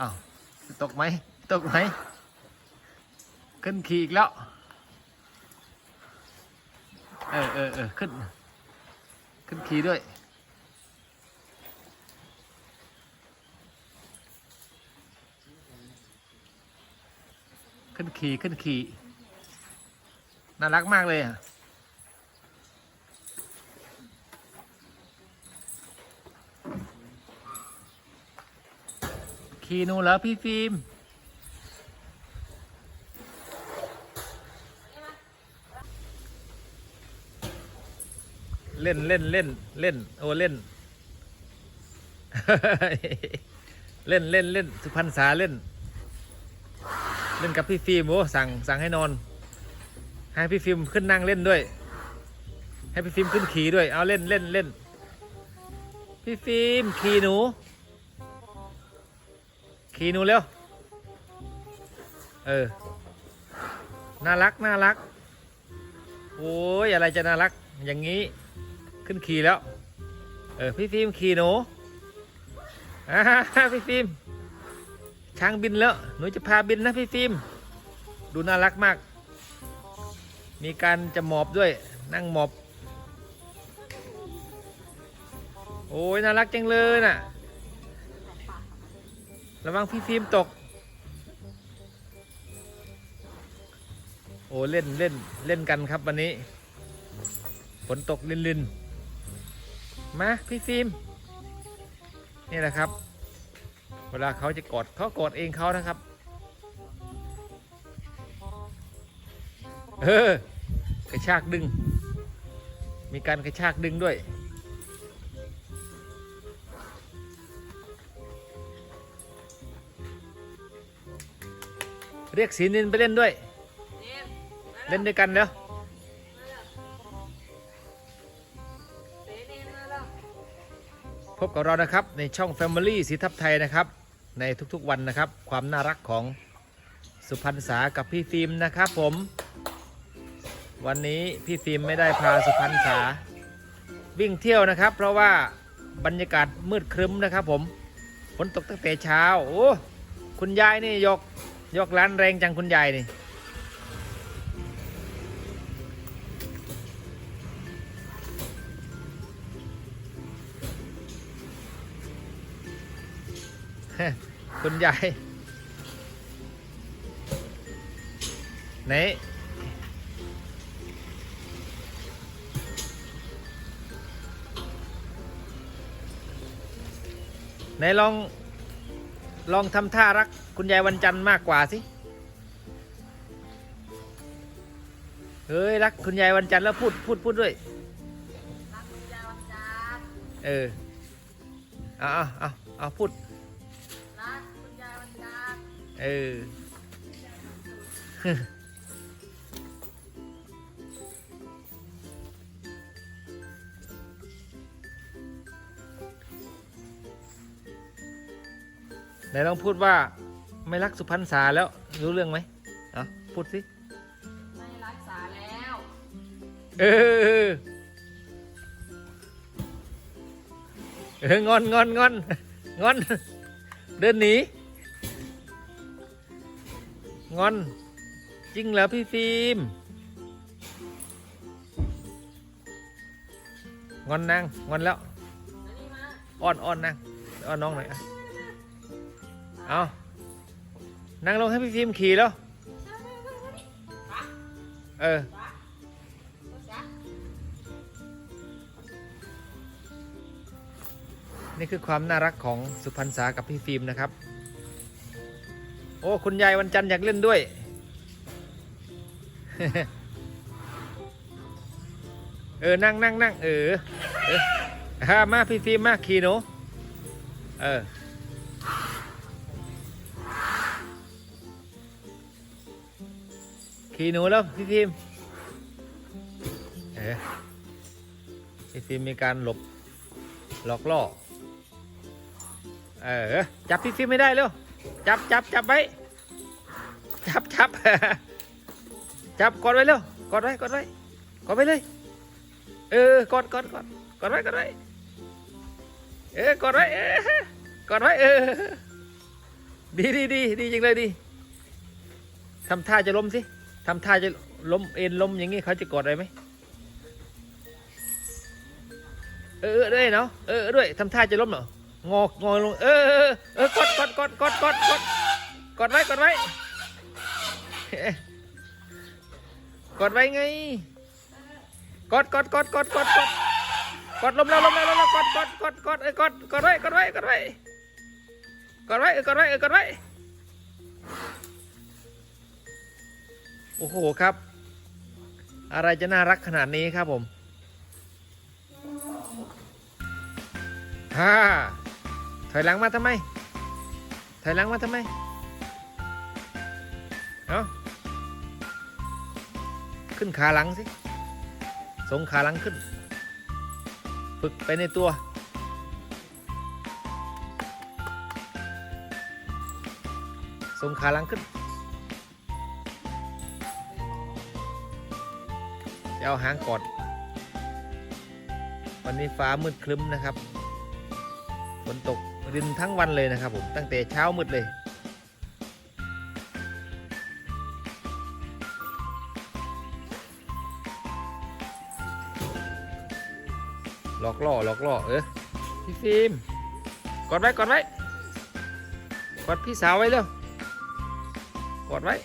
อ้าวตกไหมตกไหมขึ้นขี่อีกแล้ว เออเออเออขึ้น ขึ้นขี่ด้วยขึ้นขี่ขึ้นขี่น่ารักมากเลยอะ ขี่นูเหรอพี่ฟิล์มเล่นเล่นเล่นเล่นโอเล่น เล่นเล่นเล่นสุพรรณษาเล่น เล่นกับพี่ฟิล์มโอ้สั่งสั่งให้นอน ให้พี่ฟิล์มขึ้นนั่งเล่นด้วย ให้พี่ฟิล์มขึ้นขี่ด้วยเอาเล่นเล่นเล่นพี่ฟิล์มขี่หนู ขี่นูเร็ว เออ น่ารัก น่ารัก โอ้ย อะไรจะน่ารัก อย่างนี้ ขึ้นขี่แล้ว เออ พี่ฟิล์มขี่หนูอ่าพี่ฟิล์ม ช้างบินแล้ว หนูจะพาบินนะพี่ฟิล์ม ดูน่ารักมาก มีการจะหมอบด้วย นั่งหมอบ โอ้ยน่ารักจังเลยน่ะ ระวังพี่ฟิล์มตก โอ้เล่นเล่นเล่นกันครับวันนี้ฝนตกลินลินมาพี่ฟิล์มนี่แหละครับ เวลาเขาจะกอดเขากอดเองเขานะครับ เออกระชากดึง มีการกระชากดึงด้วย เรียกสีนินไปเล่นด้วย เล่นด้วยกันเนาะพบกับเรานะครับในช่อง Family สีทับไทยนะครับ ในทุกๆวันนะครับ ความน่ารักของสุพรรณษากับพี่ฟิล์มนะครับผม วันนี้พี่ฟิล์มไม่ได้พาสุพรรณษา วิ่งเที่ยวนะครับ เพราะว่าบรรยากาศมืดครึ้มนะครับผมฝนตกตั้งแต่เช้าโอ้คุณยายนี่ยก ยกร้านแรงจังคุณยายนี่คุณยายไหนไหนลอง ลองทำท่ารักคุณยายวันจันทร์มากกว่าสิ เฮ้ย รักคุณยายวันจันทร์แล้วพูดพูดพูดด้วย รักคุณยายวันจันทร์เออ เอาเอาเอาเอาพูด รักคุณยายวันจันทร์เออ ไหนลองพูดว่าไม่รักสุพรรณษาแล้วรู้เรื่องไหมเอาพูดสิ ไม่รักษาแล้ว เออ เอองอนงอนงอนงอน เดินหนีงอน จริงเหรอพี่ฟิล์มงอนนางงอนแล้วอันนี้มาอ้อนอ้อนนางอ้อนน้องหน่อยอะ เอานั่งลงให้พี่ฟิล์มขี่แล้ว เออ นี่คือความน่ารักของสุพรรณษากับพี่ฟิล์มนะครับ โอ้ คุณยายวันจันทร์อยากเล่นด้วย เออ นั่งนั่งนั่งเออเออฮามา พี่ฟิล์มมาขี่หนูเออ ขี่หนูแล้วพี่ฟิมเออพี่ฟิมมีการหลบหลอกล่อ เออ จับพี่ฟิมไม่ได้เร็ว จับจับจับไว้ จับจับจับกดไว้เร็ว กดไว้กดไว้กดไว้เลย เออกดกดกดกดไว้กดไว้ เออกดไว้เออกดไว้เออ ดีดีดีดีจริงเลยดีทำท่าจะล้มสิ ทำท่าจะล้มเอ็นล้มอย่างงี้เขาจะกดอะไรไหมเออเออด้วยเนาะเออเออด้วยทำท่าจะล้มเหรององอลงเออเออเออกดกดกดกดกดกดกดไว้กดไว้กดไว้ไงกดกดกดกดกดกดกดล้มแล้วล้มแล้วล้มแล้วกดกดกดกดเออกดกดไว้กดไว้กดไว้กดไว้เออกดไว้เออกดไว้ โอ้โหครับ อะไรจะน่ารักขนาดนี้ครับผมฮ่าถอยหลังมาทำไม ถอยหลังมาทำไม เอาขึ้นขาหลังสิส่งขาหลังขึ้น ฝึกไปในตัวส่งขาหลังขึ้น เอาหางกอด วันนี้ฟ้ามืดครึ้มนะครับ ฝนตกรินทั้งวันเลยนะครับผม ตั้งแต่เช้ามืดเลย หลอกล่อหลอกล่อเออพี่ฟิล์มกดไว้กดไว้กดพี่สาวไว้เร็วกดไว้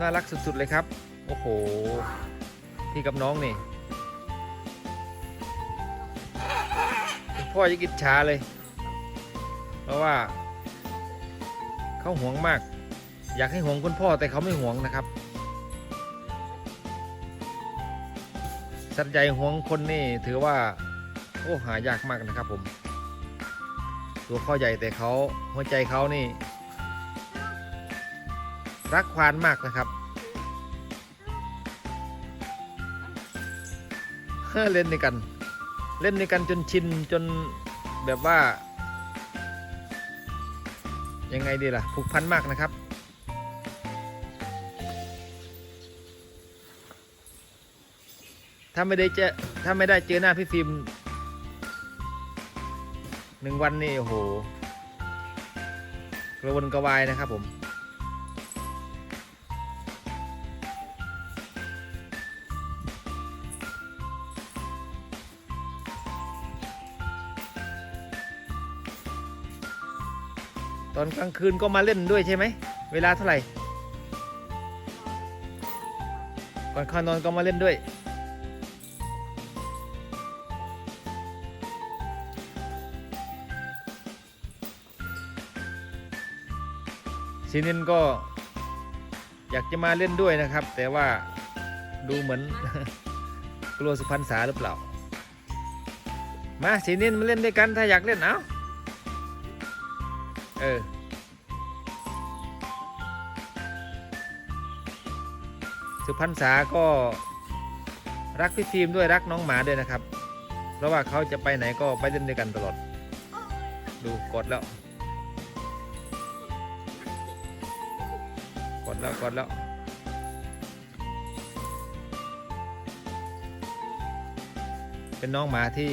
น่ารักสุด ๆ เลยครับ โอ้โห พี่กับน้องนี่ พ่อจะกิจฉาเลย เพราะว่า เขาห่วงมาก อยากให้ห่วงคุณพ่อแต่เขาไม่ห่วงนะครับ สัตว์ใหญ่ห่วงคนนี่ถือว่า โอ้หายากมากนะครับผม ตัวเขาใหญ่แต่เขาหัวใจเขานี่ รักควานมากนะครับเล่นในกัน เล่นในกันจนชินจนแบบว่า ยังไงดีล่ะ ผูกพันมากนะครับ ถ้าไม่ได้เจอถ้าไม่ได้เจอหน้าพี่ฟิล์มหนึ่งวันนี่โอ้โหกระวนกระวายนะครับผม ตอนกลางคืนก็มาเล่นด้วยใช่ไหม เวลาเท่าไหร่ ก่อนเข้านอนก็มาเล่นด้วย ซีนินก็อยากจะมาเล่นด้วยนะครับ แต่ว่าดูเหมือน กลัวสุพรรณษาหรือเปล่า มาซีนินมาเล่นด้วยกันถ้าอยากเล่นเอา เออ สุพรรณษาก็รักพี่ฟิล์มด้วยรักน้องหมาด้วยนะครับ เพราะว่าเขาจะไปไหนก็ไปเล่นด้วยกันตลอด ดูกดแล้ว กดแล้วกดแล้วเป็นน้องหมาที่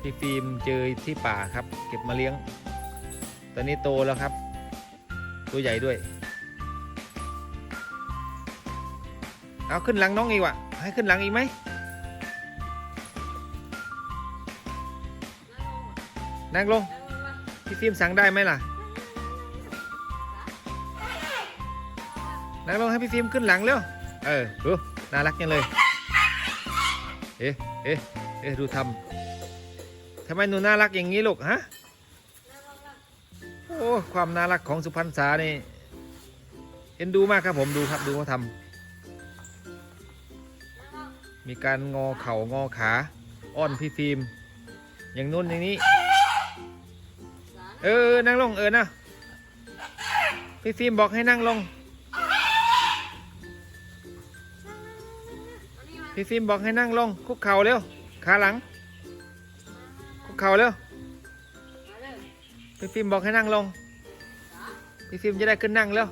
พี่ฟิล์มเจอที่ป่าครับ เก็บมาเลี้ยง ตอนนี้โตแล้วครับ ตัวใหญ่ด้วย เอาขึ้นหลังน้องอีกวะให้ขึ้นหลังอีกไหมนั่งลงพี่ฟิล์มสั่งได้ไหมล่ะนั่งลงให้พี่ฟิล์มขึ้นหลังเร็วเออดูน่ารักจังเลยเอ๊ะเอ๊ะเอ๊ะดูทำทำไมหนูน่ารักอย่างนี้ลูกฮะ ความน่ารักของสุพรรณษานี่เอ็นดูมากครับผมดูครับดูเขาทำมีการงอเข่างอขาอ้อนพี่ฟิล์มอย่างนู้นอย่างนี้ เออนั่งลงเออนะพี่ฟิล์มบอกให้นั่งลง พี่ฟิล์มบอกให้นั่งลงคุกเข่าเร็วขาหลังคุกเข่าเร็ว พี่ฟิล์มบอกให้นั่งลง พี่ฟิล์มจะได้ขึ้นนั่งแล้ว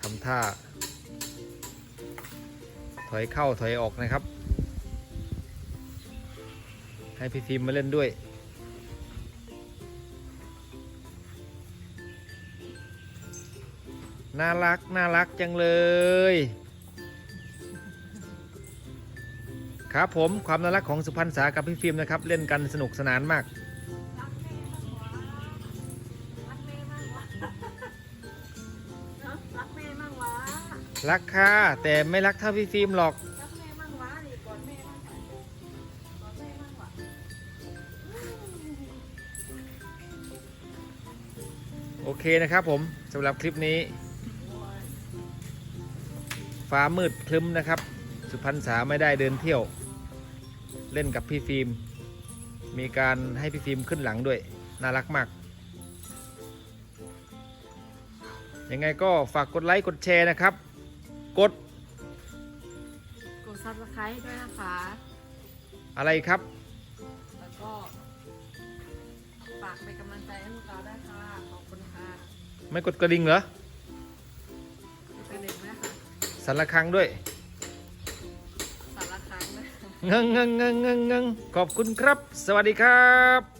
ทำท่า ถอยเข้าถอยออกนะครับ ให้พี่ฟิล์มมาเล่นด้วย น่ารัก น่ารักจังเลย ครับผมความน่ารักของสุพรรณษากับพี่ฟิล์มนะครับ เล่นกันสนุกสนานมาก รักแม่มากวะรักแม่มากวะเนอะรักแม่มากวะรักค่ะแต่ไม่รักเท่าพี่ฟิล์มหรอก รักแม่มากวะนี่กอดแม่มากวะกอดแม่มากวะโอเคนะครับผมสำหรับคลิปนี้ ฟ้ามืดคลึ้มนะครับ สุพรรณษาไม่ได้เดินเที่ยว เล่นกับพี่ฟิล์ม มีการให้พี่ฟิล์มขึ้นหลังด้วย น่ารักมาก ยังไงก็ฝากกดไลค์กดแชร์นะครับ กดกดซับสไครต์ด้วยนะคะ อะไรครับ แล้วก็ฝากเป็นกำลังใจให้พวกเราด้วยค่ะ ขอบคุณค่ะ ไม่กดกระดิ่งเหรอ สันละครังด้วยสารครั้งนะคะเงงเงงเงงเงงเงงขอบคุณครับ สวัสดีครับ